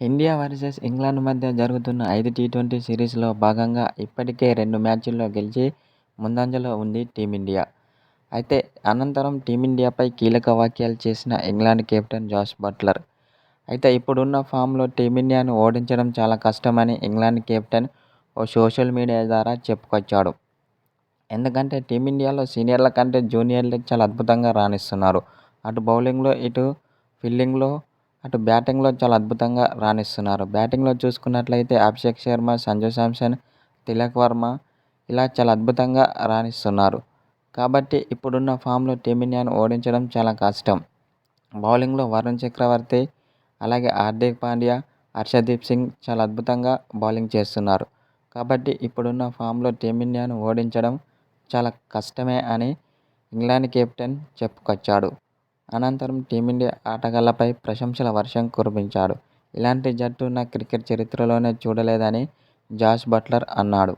India versus England మధ్య జరుగుతున్న ఐదు టీ ట్వంటీ సిరీస్లో భాగంగా ఇప్పటికే రెండు మ్యాచ్ల్లో గెలిచి ముందంజలో ఉంది టీమిండియా. అయితే అనంతరం టీమిండియాపై కీలక వ్యాఖ్యలు చేసిన ఇంగ్లాండ్ కెప్టెన్ జాస్ బట్లర్. అయితే ఇప్పుడున్న ఫామ్లో టీమిండియాను ఓడించడం చాలా కష్టమని ఇంగ్లాండ్ కెప్టెన్ ఓ సోషల్ మీడియా ద్వారా చెప్పుకొచ్చాడు. ఎందుకంటే టీమిండియాలో సీనియర్ల కంటే జూనియర్లు చాలా అద్భుతంగా రాణిస్తున్నారు. అటు బౌలింగ్లో ఇటు ఫీల్డింగ్లో అటు బ్యాటింగ్లో చాలా అద్భుతంగా రాణిస్తున్నారు. బ్యాటింగ్లో చూసుకున్నట్లయితే అభిషేక్ శర్మ సంజు శాంసన్ తిలక్ వర్మ ఇలా చాలా అద్భుతంగా రాణిస్తున్నారు. కాబట్టి ఇప్పుడున్న ఫామ్లో టీమిండియాను ఓడించడం చాలా కష్టం. బౌలింగ్లో వరుణ్ చక్రవర్తి అలాగే హార్దిక్ పాండ్యా హర్షదీప్ సింగ్ చాలా అద్భుతంగా బౌలింగ్ చేస్తున్నారు. కాబట్టి ఇప్పుడున్న ఫామ్లో టీమిండియాను ఓడించడం చాలా కష్టమే అని ఇంగ్లాండ్ కెప్టెన్ చెప్పుకొచ్చాడు. అనంతరం టీమిండియా ఆటగాళ్ళపై ప్రశంసల వర్షం కురిపించాడు. ఇలాంటి జట్టు నా క్రికెట్ చరిత్రలోనే చూడలేదని జాస్ బట్లర్ అన్నాడు.